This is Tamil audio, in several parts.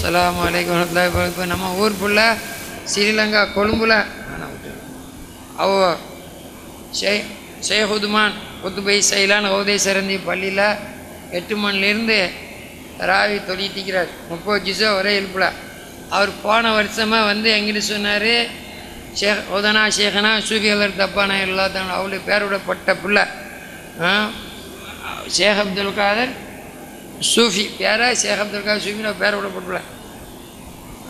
அஸ்ஸலாமு வலைக்கம் இப்போ நம்ம ஊர் புள்ள ஸ்ரீலங்கா கொழும்புல. அவ ஷே ஷேக் குத்துபை சைலான் ஓதை சிறந்தி பள்ளியில் எட்டு மணிலேருந்து ராவி தொழிட்டிக்கிறார் முப்பது ஜிசோ ஒரே எழுப்புல அவர் போன வருஷமாக வந்து எங்கிட்ட சொன்னார் ஷேக் உதனா ஷேகனா சூஃபியலர் தப்பானா எல்லாத்தான் அவளுடைய பட்ட பிள்ளை. ஷேக் அப்துல் காதர் சூஃபி பேரா ஷேக் அப்துல் காதர் பேர் பேரோட போட்டுல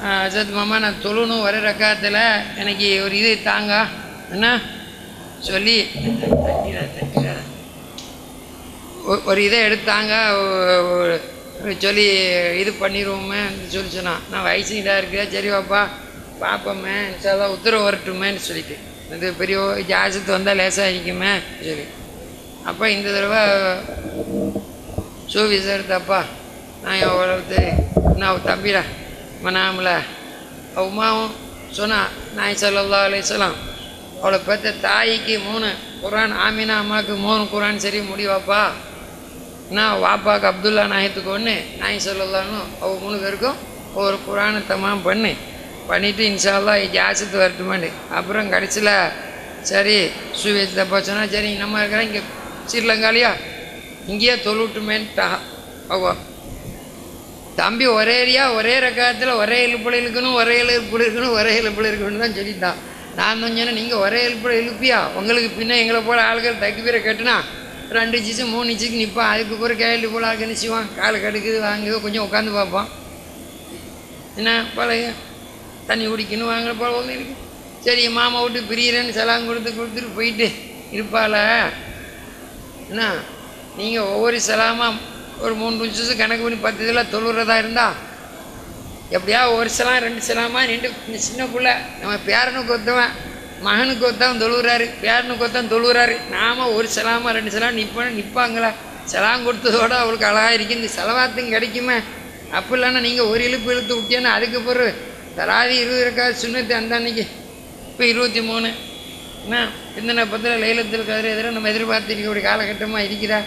அசத் மாமா நான் தொழுணும் வர ரக்காத்தில் எனக்கு ஒரு இது தாங்க. என்ன? சொல்லி. ஒ- ஒரு இதை எடுத்தாங்க சொல்லி இது பண்ணிடுவோமே சொல்லி சொன்னான். நான் வயசுடா இருக்கிற சரி வாப்பா பார்ப்போமே இன்ஷால்லாம் உத்தரவு வரட்டுமேன்னு சொல்லிட்டு. இது பெரிய ஜாசத்து வந்தால் லேசாக இருக்குமே சரி அப்போ இந்த தடவை சூவி சார் தப்பா நான் எவ்வளவு நான் தம்பிடா. மனாமல உமாவும் சொன்னா நாய் சல்லா அலையம் அவளை பார்த்த தாய்க்கு மூணு குரான் ஆமினா அம்மாவுக்கு மூணு குரான் சரி முடிவாப்பா நான் வாப்பாவுக்கு அப்துல்லா நாயத்துக்கு ஒன்று நாய் சொல்லலான்னு அவ மூணு பேருக்கும் ஒரு குரானை தமாம் பண்ணு. பண்ணிவிட்டு இன்ஷால்லா ஜாசத்து வரட்டுமான்னு அப்புறம் கடைசியில் சரி சுவேத் தப்பா சொன்னால் சரி நம்ம இருக்கிற இங்கே ஸ்ரீலங்காலையா? இங்கேயே தொழுட்டுமேன்ட்டா அவ தம்பி ஒரே ஏரியா ஒரே ரகத்தில் ஒரே இழுப்புல இழுக்கணும் ஒரே இழுப்புல இருக்கணும் ஒரே இழுப்புல இருக்கணும்னு தான் சொல்லிட்டான். நான் தான் சொன்னேன் நீங்கள் ஒரே இழுப்புல இழுப்பியா? உங்களுக்கு பின்ன எங்களை போல் ஆளுகள் தக்கி பேரை கட்டுனா? ரெண்டு இன்ச்சு மூணு இன்ச்சுக்கு நிற்பான் அதுக்கு பிறகு கேள்வி போல் ஆளுக்கு கால் கடுக்குது வாங்குது கொஞ்சம் உட்காந்து பார்ப்பான். என்ன பழைய? தண்ணி குடிக்கணும் வாங்குற போல ஒன்று இருக்கு. சரி மாமா விட்டு பிரியறேன்னு செலாங் கொடுத்து கொடுத்துட்டு போயிட்டு இருப்பாள. என்ன? நீங்கள் ஒவ்வொரு செலாமாக ஒரு மூணு நிமிஷம் கணக்கு பண்ணி பத்து இதில் தொழுறதா இருந்தா எப்படியா ஒரு சிலாம் ரெண்டு சிலாமா நின்று சின்ன பிள்ளை நம்ம பேரனுக்கு ஒத்தவன் மகனுக்கு ஒத்தவன் தொழுகிறாரு பேரனுக்கு ஒத்தவன் தொழுகிறாரு நாம ஒரு சிலாமா ரெண்டு சிலாம் நிற்போம் நிற்பாங்களா செலாம் கொடுத்ததோட அவளுக்கு அழகாக இருக்கு. இந்த செலவாத்தும் கிடைக்குமே. அப்போ இல்லைன்னா நீங்கள் ஒரு இழுப்பு இழுத்து விட்டீங்கன்னா அதுக்கு பிறகு தராதி இருபது இருக்காது சுண்ணத்து அந்த அன்னைக்கு. இப்போ இருபத்தி மூணு. என்ன? இந்த பத்தில் லைலத்தில் கதிர எதிராக நம்ம எதிர்பார்த்து இருக்கக்கூடிய காலகட்டமாக இருக்கிறா.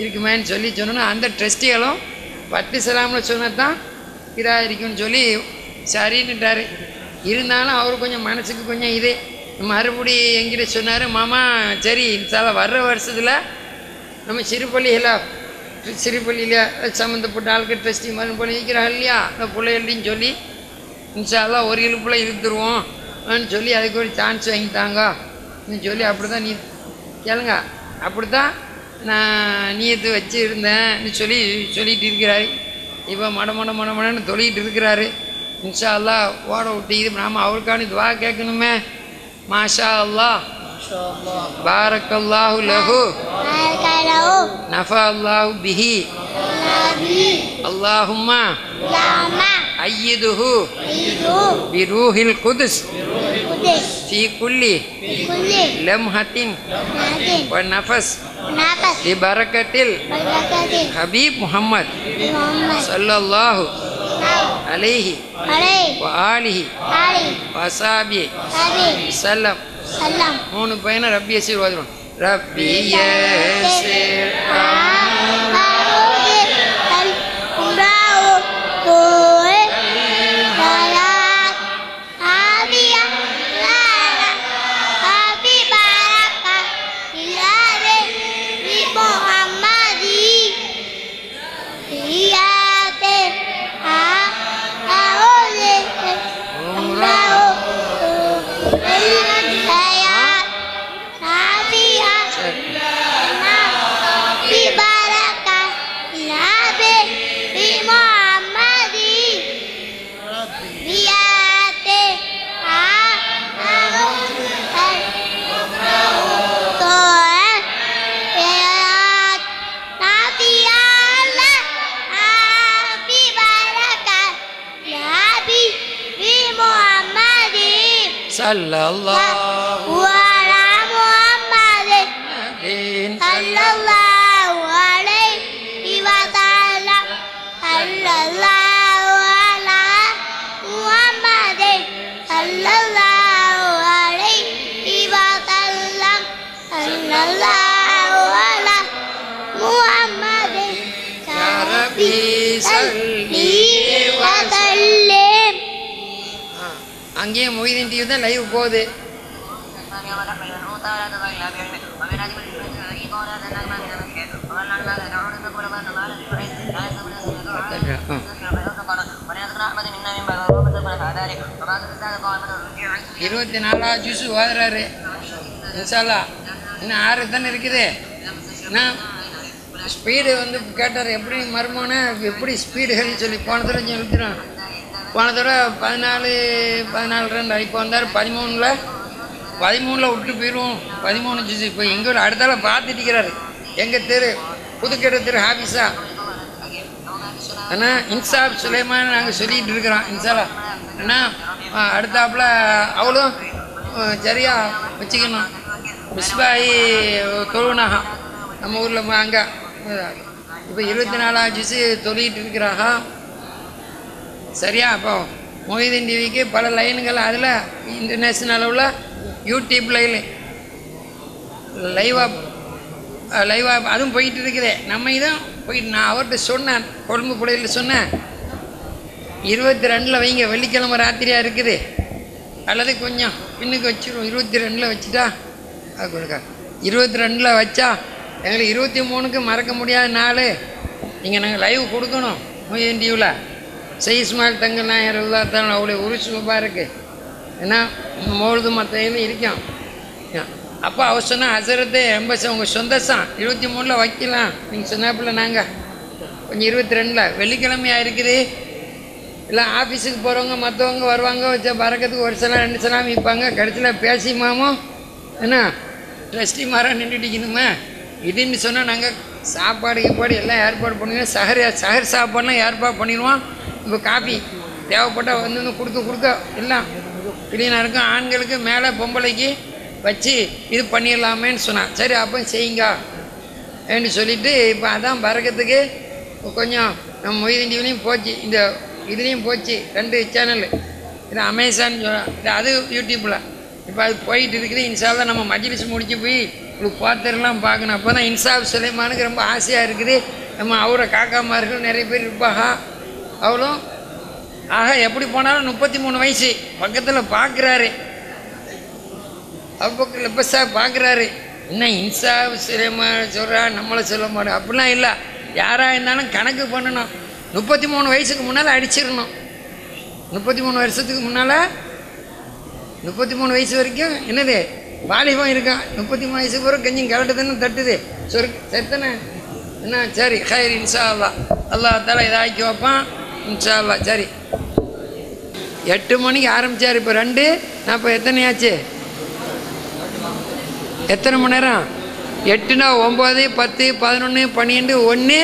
இருக்குமேன்னு சொல்லி சொன்னோன்னா அந்த ட்ரஸ்டிகளும் பட்டு சலாமில் சொன்னதான் இதாக இருக்குன்னு சொல்லி சரின்னுட்டாரு. இருந்தாலும் அவர் கொஞ்சம் மனசுக்கு கொஞ்சம் இது. மறுபடி எங்கிட்ட சொன்னார் மாமா சரி இன்சால வர்ற வருஷத்தில் நம்ம சிறுபள்ளியில் சிறுபள்ளியில் சம்மந்தப்பட்ட ஆளுக்கு ட்ரஸ்டி மருந்து பண்ணி வைக்கிறாங்க இல்லையா? அந்த பிள்ளைகள்டையும் சொல்லி இன்ஷால்லா ஒரு இழுப்பில் இழுத்துருவோம். சொல்லி அதுக்கு ஒரு சான்ஸ் வாங்கிட்டாங்க ன்னு சொல்லி அப்படி தான் நீ கேளுங்க. அப்படி தான் நான் நீயத்து வச்சு இருந்தேன்னு சொல்லி சொல்லிட்டு இருக்கிறாரு இப்போ மட மட மட மடன்னு தொழிட்டு இருக்கிறாரு இன்ஷா அல்லாஹ் ஓட விட்டு இது நாம அவருக்கான துவா கேட்கணுமே மாஷா அல்லாஹ் பாரக்கல்லாஹு லஹு நஃபா அல்லாஹு பிஹி அல்லாஹும்மா ஐயிதுஹு பிரூஹில் Quddus في كل لمحة ونفس di barakatil Habib Muhammad sallallahu alaihi wa alihi wa sahbihi sallam மூணு பையனை ரப்பி ஆசீர்வாதம் ரப்பி ஆசீர்வாதம் إلا الله. இங்கேயும் மொய்தீன் டிவி தான் லைவ் போகுது. இருபத்தி நாலாவது ஜூஸ் ஓதுறாரு. இன்ஷால்லா. இன்னும் ஆறு தானே இருக்குது? என்ன? ஸ்பீடு வந்து கேட்டார் எப்படி மர்மோன எப்படி ஸ்பீடுன்னு சொல்லி போன தடவை சொல்லிக்கிறோம் போன தடவை பதினாலு பதினாலு ரெண்டு இப்போ வந்தார் பதிமூணில். பதிமூணில் விட்டு போயிடும் பதிமூணு ஜூஸ் இப்போ எங்கள் ஊர் அடுத்தால பார்த்துட்டு இருக்கிறாரு. எங்கள் தெரு? புதுக்கடை தெரு ஹாபிஸா ஆனால் இன்சாப் சுலைமான் நாங்கள் சொல்லிகிட்டு இருக்கிறோம். இன்சாலா. ஆனால் அடுத்தாப்புல அவளும் சரியாக சரியா வச்சுக்கணும். மிஸ்பாயி தொழுவனாகம் நம்ம ஊரில் அங்கே. இப்போ இருபத்தி நாலாம் ஜூஸு தொழிட்டு இருக்கிறாங்க சரியா? அப்போ மொஹிதீன் டிவிக்கு பல லைனுங்கள் அதில் இன்டர்நேஷ்னல் அளவில் யூடியூப் லைவ் லைவாக லைவாக அதுவும் போயிட்டு இருக்குது. நம்ம இதுவும் போயிட்டு நான் அவர்கிட்ட சொன்னேன் கொழும்பு பிள்ளைகள் சொன்னேன். இருபத்தி ரெண்டில் வைங்க வெள்ளிக்கிழமை ராத்திரியாக இருக்குது. அல்லது கொஞ்சம் பின்னுக்கு வச்சிருவோம் இருபத்தி ரெண்டில் வச்சுட்டா அது கொடுக்க. இருபத்தி ரெண்டில் வச்சா எங்களுக்கு இருபத்தி மூணுக்கு மறக்க முடியாத நாள். நீங்கள் நாங்கள் லைவ் கொடுக்கணும் மொய்தீன் டிவியில் செய்ஸ்மால் தங்க நாயர் தான் அவ்வளோ உருசுபாக இருக்குது ஏன்னா மோழுது மற்ற இருக்கும் அப்போ அவர் சொன்னால் ஹசரத்து எம்பசி உங்கள் சொந்தசான் இருபத்தி மூணில் வைக்கலாம் நீங்கள் சொன்னாப்புல நாங்கள் கொஞ்சம் இருபத்தி ரெண்டில். வெள்ளிக்கிழமையாக இருக்குது. இல்லை ஆஃபீஸுக்கு போகிறவங்க மற்றவங்க வருவாங்க வச்ச பறக்கிறதுக்கு ஒரு சில ரெண்டு சிலம் விற்பாங்க கடைசியில் பேசி மாமும் என்ன ட்ரஸ்டி மாராக நின்றுட்டிக்கணுமே இதுன்னு சொன்னால் நாங்கள் சாப்பாடு கீப்பாடு எல்லாம் ஏற்பாடு பண்ணிடுவோம். சஹர் சஹர் சாப்பாடுலாம் ஏற்பாடு பண்ணிடுவோம். இப்போ காஃபி தேவைப்பட்டால் வந்து கொடுக்க கொடுக்க எல்லாம் க்ளீனாக இருக்கும். ஆண்களுக்கு மேலே பொம்பளைக்கு வச்சு இது பண்ணிடலாமேன்னு சொன்னான் சரி அப்போ செய்யுங்க அப்படின்னு சொல்லிட்டு இப்போ அதான் பறக்கிறதுக்கு கொஞ்சம் நம்ம மொய்தீன் டிவிலையும் போச்சு. இந்த இதுலேயும் போச்சு. ரெண்டு சேனல் இது அமேசான் சொல்ல இது அது யூடியூப்பில் இப்போ அது போயிட்டு இருக்குது. இன்சாவில் நம்ம மஜ்லிஸ் முடிச்சு போய் உங்களுக்கு பாத்திரலாம் பார்க்கணும். அப்போ தான் இன்சாப் சுலைமானுக்கு ரொம்ப ஆசையாக இருக்குது. நம்ம அவரை காக்காமார்கள் நிறைய பேர் இருப்பாங்க. அவளும் ஆக எப்படி போனாலும் முப்பத்தி மூணு வயசு. பக்கத்தில் பார்க்குறாரு அவ்வளோ பெருசா பார்க்குறாரு என்ன இன்சா சிரமா சொல்கிறா நம்மளை சொல்ல மாட்டோம் அப்படிலாம் இல்லை. யாராக இருந்தாலும் கணக்கு பண்ணணும். முப்பத்தி மூணு வயசுக்கு முன்னால் அடிச்சிடணும். முப்பத்தி மூணு வருஷத்துக்கு முன்னால் முப்பத்தி மூணு வயசு வரைக்கும் என்னது? வாலிபம் இருக்கான். முப்பத்தி மூணு வயசு பிறகு கொஞ்சம் கலட்டுதுன்னு தட்டுது. சொரு செத்தனை. என்ன? சரி ஹைர் இன்ஷா அல்லா அல்லா தால இதாக்கி வைப்பான். இன்ஷால்லா சரி. எட்டு மணிக்கு ஆரம்பித்தார் இப்போ ரெண்டு. நான் இப்போ எத்தனையாச்சு? எத்தனை மணி நேரம்? எட்டுனா ஒம்பது பத்து பதினொன்று பன்னெண்டு ஒன்று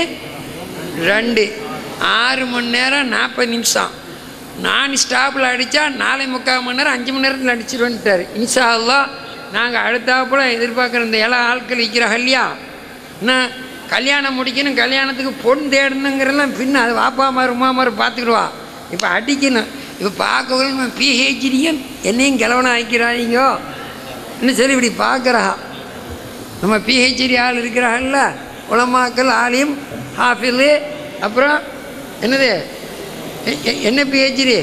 ரெண்டு. ஆறு மணி நேரம் நாற்பது நிமிஷம். நான் ஸ்டாப்பில் அடித்தா நாளை முக்கால் மணி நேரம் அஞ்சு மணி நேரத்தில் அடிச்சிருவேன்ட்டார். இன்ஷா அல்லா நாங்கள் அடுத்தாப்புல எதிர்பார்க்குற இந்த எல்லா ஆட்கள் விற்கிறாங்க இல்லையா? என்ன? கல்யாணம் முடிக்கணும் கல்யாணத்துக்கு பொன் தேடணுங்கிறதெல்லாம் பின்ன அது வாப்பா மாறு உமா மாறு பார்த்துக்கிடுவா. இப்போ அடிக்கணும். இப்போ பார்க்கவே பிஹெச்டியும் என்னையும் கிழவனை ஆக்கிறாதீங்கோ இன்னும் சரி இப்படி பார்க்குறா? நம்ம பிஹெச்டி ஆள் இருக்கிறாங்கல்ல உலமாக்கள் ஆலிம் ஹாஃபிலு அப்புறம் என்னது? என்ன பிஹெச்டி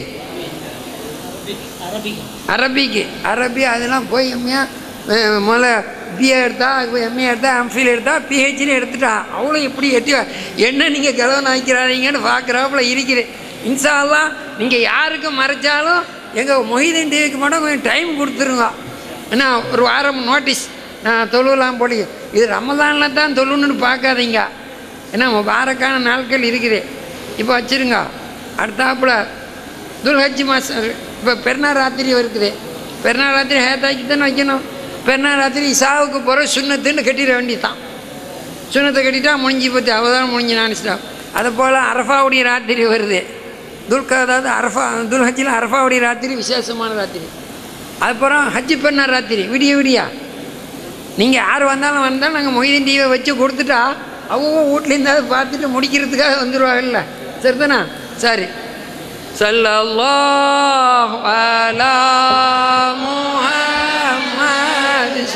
அரபிக்கு அரபி அதெல்லாம் போய் முதல்ல பிஏ எடுத்தா எம்ஏ எடுத்தா எம்ஃபில் எடுத்தா பிஹெச்டி எடுத்துட்டான் அவ்வளோ எப்படி எட்டி என்ன நீங்கள் கிழவன் ஆக்கிறாதீங்கன்னு பார்க்குறாப்புல இருக்கிறேன் இன்சாலாம் நீங்கள் யாருக்கு மறைச்சாலும் எங்கள் மொஹிதீன் டிவிக்கு மட்டும் கொஞ்சம் டைம் கொடுத்துருங்க. ஏன்னா ஒரு வாரம் நோட்டீஸ் நான் தொழுவலாம் போலி இது ரமதானில் தான் தொழுணுன்னு பார்க்காதீங்க ஏன்னா வாரக்கான நாட்கள் இருக்குது. இப்போ வச்சுருங்க. அடுத்தாப்புல துல்ஹஜ் மாதம் இப்போ பெருநாள் ராத்திரி இருக்குது பெருநாள் ராத்திரி ஹேத்தாக்கி தானே வைக்கணும். பெருநா ராத்திரி இசாவுக்கு போகிற சுண்ணத்துன்னு கட்டிட வேண்டியதான் சுண்ணத்தை கட்டிட்டா முடிஞ்சு போச்சு. அவதான் முடிஞ்சு நினச்சிட்டோம் அதை போல் அரஃபாவுடைய ராத்திரி வருது. துல்கா அதாவது அரஃபா துல்ஹஜில் அரஃபாவுடைய ராத்திரி விசேஷமான ராத்திரி. அதுக்கப்புறம் ஹஜ்ஜி பெண்ணா ராத்திரி விடிய விடியா. நீங்கள் யார் வந்தாலும் வந்தாலும் நாங்கள் மொய்தீன் டிவியை வச்சு கொடுத்துட்டா அவங்க வீட்லேருந்து அதை பார்த்துட்டு முடிக்கிறதுக்காக வந்துடுவாங்கல்ல சரிதானா? சரி.